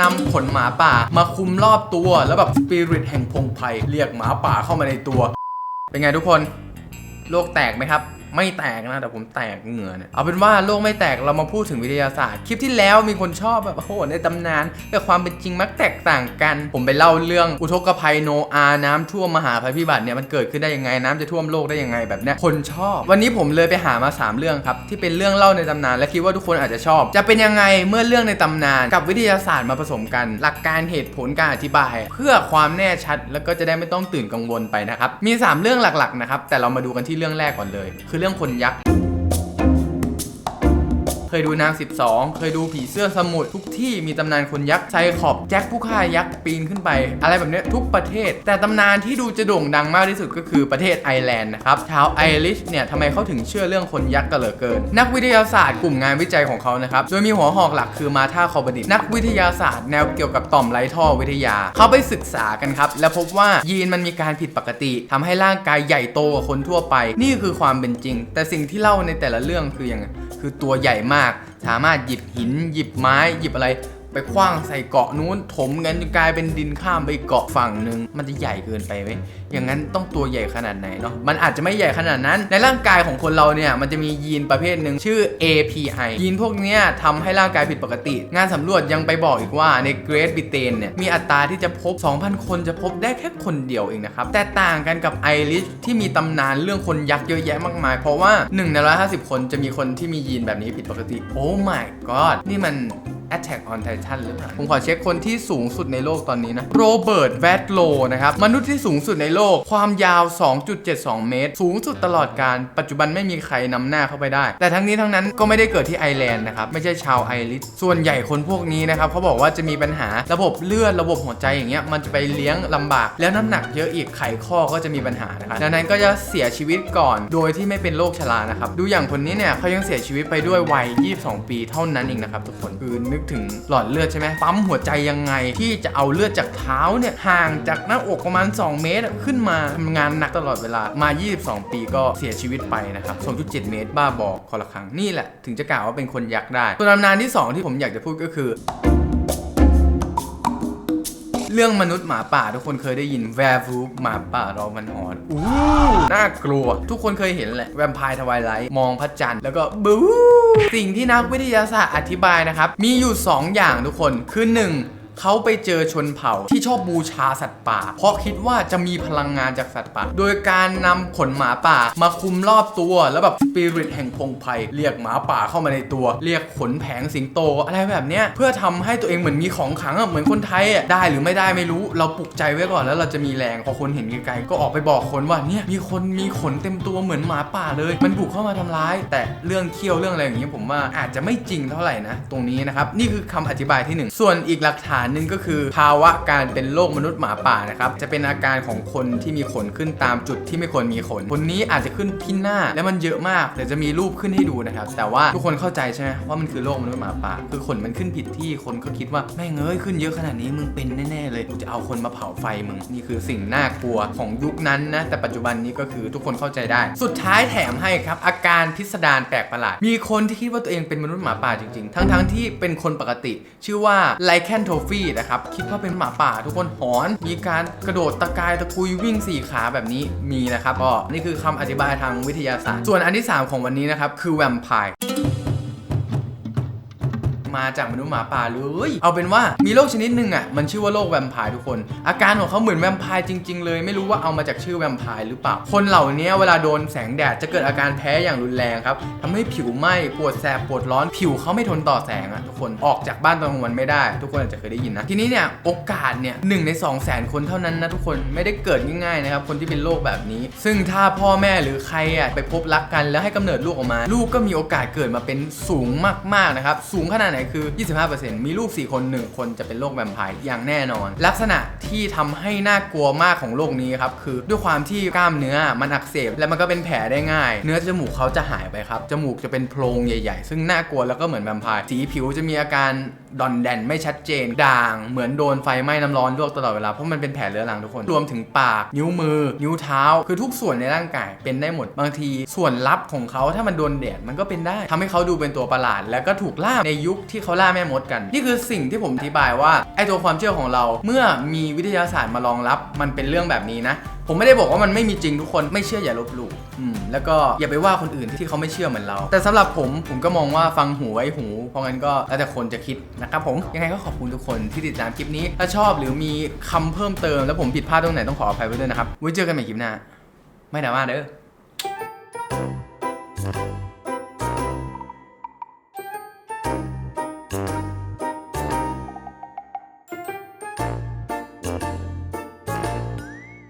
นำขนหมาป่ามาคุมรอบตัว แล้วแบบสปิริตแห่งพงไพรเรียกหมาป่าเข้ามาในตัว เป็นไงทุกคน โลกแตกไหมครับ ไม่แตกนะแต่ผมแตกเหงื่อเนี่ยเอาเป็นว่าโลกไม่แตกเรามาพูดถึงวิทยาศาสตร์ คลิปที่แล้วมีคนชอบแบบโอ้โหในตำนานแต่ความเป็นจริงมักแตกต่างกัน ผมไปเล่าเรื่องอุทกภัยโนอาน้ำท่วมมหาภัยพิบัติเนี่ยมันเกิดขึ้นได้ยังไงน้ำจะท่วมโลกได้ยังไงแบบเนี้ยคนชอบ วันนี้ผมเลยไปหามา 3 เรื่องครับที่เป็นเรื่องเล่าในตำนาน และคิดว่าทุกคนอาจจะชอบ จะเป็นยังไงเมื่อเรื่องในตำนาน กับวิทยาศาสตร์มาผสมกัน หลักการเหตุผลการอธิบาย เพื่อความแน่ชัดแล้วก็จะได้ไม่ต้องตื่นกังวลไปนะครับมี 3 เรื่องหลักๆนะครับแต่เรามาดูกันที่เรื่องแรกก่อนเลยคือรื่องคนยักษ์ ยดูนาง 12 เคยดูผีเสื้อสมุทรทุกที่มีตำนานคนยักษ์ไซขอบแจ็คผู้ฆ่ายักษ์ปีนขึ้นไป อะไรแบบเนี้ยทุกประเทศ แต่ตำนานที่ดูจะโด่งดังมากที่สุดก็คือประเทศไอร์แลนด์นะครับชาวไอริชเนี่ยทำไมเขาถึงเชื่อเรื่องคนยักษ์กันเหลือเกิน นักวิทยาศาสตร์กลุ่มงานวิจัยของเขานะครับโดยมีหัวหอกหลักคือมาธาคอร์บดิตนักวิทยาศาสตร์แนวเกี่ยวกับต่อมไร้ท่อวิทยา เขาไปศึกษากันครับและพบว่ายีนมันมีการผิดปกติทำให้ร่างกายใหญ่โตกว่าคนทั่วไป นี่คือความเป็นจริง แต่สิ่งที่เล่าในแต่ละเรื่องคืออย่างไง คือตัวใหญ่มาก สามารถหยิบหินหยิบไม้หยิบอะไร ไปคว้างใส่เกาะนู้นถมกันจนกลายเป็นดินข้ามไปเกาะฝั่งหนึ่งมันจะใหญ่เกินไปไหมอย่างนั้นต้องตัวใหญ่ขนาดไหนเนาะมันอาจจะไม่ใหญ่ขนาดนั้น ในร่างกายของคนเราเนี่ยมันจะมียีนประเภทหนึ่งชื่อ API ยีนพวกนี้ทำให้ร่างกายผิดปกติ งานสำรวจยังไปบอกอีกว่าในเกรทบ r เตนเนี่ยมีอัตราที่จะพบ 2,000 คนจะพบได้แค่คนเดียวเองนะครับแต่ต่างกันกับไอริชที่มีตำนานเรื่องคนยักษ์เยอะแยะมากมาย เพราะว่า1ใน150 คนจะมีคนที่มียีนแบบนี้ผิดปกติโอ้ my god นี่มัน Attack on Titan หรือเปล่า ผมขอเช็คคนที่สูงสุดในโลกตอนนี้นะโรเบิร์ตแวดโลนะครับ มนุษย์ที่สูงสุดในโลก ความยาว 2.72 เมตร สูงสุดตลอดการ ปัจจุบันไม่มีใครนำหน้าเข้าไปได้ แต่ทั้งนี้ทั้งนั้นก็ไม่ได้เกิดที่ไอร์แลนด์นะครับ ไม่ใช่ชาวไอริชส่วนใหญ่คนพวกนี้นะครับเขาบอกว่าจะมีปัญหาระบบเลือดระบบหัวใจอย่างเงี้ยมันจะไปเลี้ยงลำบาก แล้วน้ำหนักเยอะอีกไขข้อก็จะมีปัญหานะครับดังนั้นก็จะเสียชีวิตก่อน โดยที่ไม่เป็นโรคชรานะครับดูอย่างคนนี้เนี่ยเขายังเสียชีวิตไปด้วยวัย 22 ปีเท่านั้นเองนะครับทุกคนคือนึกถึงหลอดเลือดใช่ไหมปั๊มหัวใจยังไงที่จะเอาเลือดจากเท้าเนี่ยห่างจากหน้าอกประมาณ 2 เมตร ขึ้นมาทำงานหนักตลอดเวลามา 22 ปีก็เสียชีวิตไปนะครับ2.7 เมตร บ้าบอคอละครั้งนี่แหละ ถึงจะกล่าวว่าเป็นคนยักษ์ได้ตัวตำนานที่ 2 ที่ผมอยากจะพูดก็คือ เรื่องมนุษย์หมาป่าทุกคนเคยได้ยินแวร์วูฟหมาป่ารอมันหอนอู้น่ากลัว ทุกคนเคยเห็นแหละแวมไพร์ทวายไลท์มองพระจันทร์แล้วก็บู๊สิ่งที่นักวิทยาศาสตร์อธิบายนะครับ มีอยู่ 2 อย่างทุกคนคือ 1 เขาไปเจอชนเผ่าที่ชอบบูชาสัตว์ป่า เพราะคิดว่าจะมีพลังงานจากสัตว์ป่า โดยการนำขนหมาป่ามาคุมรอบตัวแล้วแบบสปิริตแห่งพงไพเรียกหมาป่าเข้ามาในตัว เรียกขนแผงสิงโตอะไรแบบเนี้ยเพื่อทำให้ตัวเองเหมือนมีของขังอะเหมือนคนไทยอะได้หรือไม่ได้ไม่รู้เราปลุกใจไว้ก่อนแล้วเราจะมีแรงพอคนเห็นไกลๆก็ออกไปบอกคนว่าเนี่ยมีคนมีขนเต็มตัวเหมือนหมาป่าเลย มันบุกเข้ามาทำร้าย แต่เรื่องเคี้ยวเรื่องอะไรอย่างเงี้ยผมว่าอาจจะไม่จริงเท่าไหร่นะตรงนี้นะครับนี่คือคำอธิบายที่หนึ่งส่วนอีกหลักฐานหนึ่งก็คือ ภาวะการเป็นโรคมนุษย์หมาป่านะครับ จะเป็นอาการของคนที่มีขนขึ้นตามจุดที่ไม่ควรมีขนคนนี้อาจจะขึ้นที่หน้าและมันเยอะมากเดี๋ยวจะมีรูปขึ้นให้ดูนะครับ แต่ว่าทุกคนเข้าใจใช่ไหมว่ามันคือโรคมนุษย์หมาป่า คือขนมันขึ้นผิดที่คนก็คิดว่าแม่งเอ้ยขึ้นเยอะขนาดนี้มึงเป็นแน่ๆเลยกูจะเอาคนมาเผาไฟมึงนี่คือสิ่งน่ากลัวของยุคนั้นนะแต่ปัจจุบันนี้ก็คือทุกคนเข้าใจได้ สุดท้ายแถมให้ครับอาการพิสดารแปลกประหลาดมีคนที่คิดว่าตัวเองเป็นมนุษย์หมาป่าจริงๆ ทั้งๆที่เป็นคนปกติ ชื่อว่าไลแคนโทฟนะครับคิดว่าเป็นหมาป่าทุกคนหอน มีการกระโดดตะกายตะกุยวิ่งสี่ขาแบบนี้มีนะครับก็นี่คือคำอธิบายทางวิทยาศาสตร์ ส่วนอันที่ 3 ของวันนี้นะครับคือแวมไพร์ มาจากมนุษย์หมาป่าเลย เอาเป็นว่ามีโรคชนิดหนึ่งอะมันชื่อว่าโรคแวมไพร์ทุกคน อาการของเขาเหมือนแวมไพร์จริง ๆ เลย ไม่รู้ว่าเอามาจากชื่อแวมไพร์หรือเปล่า คนเหล่านี้เวลาโดนแสงแดดจะเกิดอาการแพ้อย่างรุนแรงครับทำให้ผิวไหม้ปวดแสบปวดร้อนผิวเขาไม่ทนต่อแสงอะทุกคนออกจากบ้านตอนกลางวันไม่ได้ ทุกคนอาจจะเคยได้ยินนะทีนี้เนี่ยโอกาสเนี่ยหนึ่งใน2 0 0แสนคนเท่านั้นนะทุกคนไม่ได้เกิดง่ายๆนะครับคนที่เป็นโรคแบบนี้ ซึ่งถ้าพ่อแม่หรือใครอะไปพบรักกันแล้วให้กำเนิดลูกออกมา ลูกก็มีโอกาสเกิดมาเป็นสูงมากๆนะครับสูงขนาดไหนคือ 25%มีลูก 4 คน 1 คนจะเป็นโรคแวมไพร์อย่างแน่นอน ลักษณะที่ทำให้น่ากลัวมากของโรคนี้ครับคือด้วยความที่กล้ามเนื้อมันอักเสบและมันก็เป็นแผลได้ง่าย เนื้อจมูกเขาจะหายไปครับจมูกจะเป็นโพรงใหญ่ๆ ซึ่งน่ากลัวแล้วก็เหมือนแวมไพร์สีผิวจะมีอาการดอนแดนไม่ชัดเจนด่าง เหมือนโดนไฟไหม้น้ำร้อนลวกตลอดเวลาเพราะมันเป็นแผลเรื้อรังทุกคน รวมถึงปาก นิ้วมือ นิ้วเท้า คือทุกส่วนในร่างกายเป็นได้หมด บางทีส่วนลับของเขาถ้ามันโดนแดดมันก็เป็นได้ทำให้เขาดูเป็นตัวประหลาด แล้วก็ถูกล่ามในยุคที่เขาล่าแม่มดกัน นี่คือสิ่งที่ผมอธิบายว่าไอตัวความเชื่อของเราเมื่อมีวิทยาศาสตร์มารองรับ มันเป็นเรื่องแบบนี้นะ ผมไม่ได้บอกว่ามันไม่มีจริงทุกคนไม่เชื่ออย่าลบหลู่อืมแล้วก็อย่าไปว่าคนอื่นที่เขาไม่เชื่อเหมือนเรา แต่สำหรับผมผมก็มองว่าฟังหูไว้หู เพราะงั้นก็แล้วแต่คนจะคิดนะครับผมยังไงก็ขอบคุณทุกคนที่ติดตามคลิปนี้ ถ้าชอบหรือมีคำเพิ่มเติม แล้วผมผิดพลาดตรงไหนต้องขออภัยไว้ด้วยนะครับไว้เจอกันใหม่คลิปหน้าไม่ดราม่าเด้อ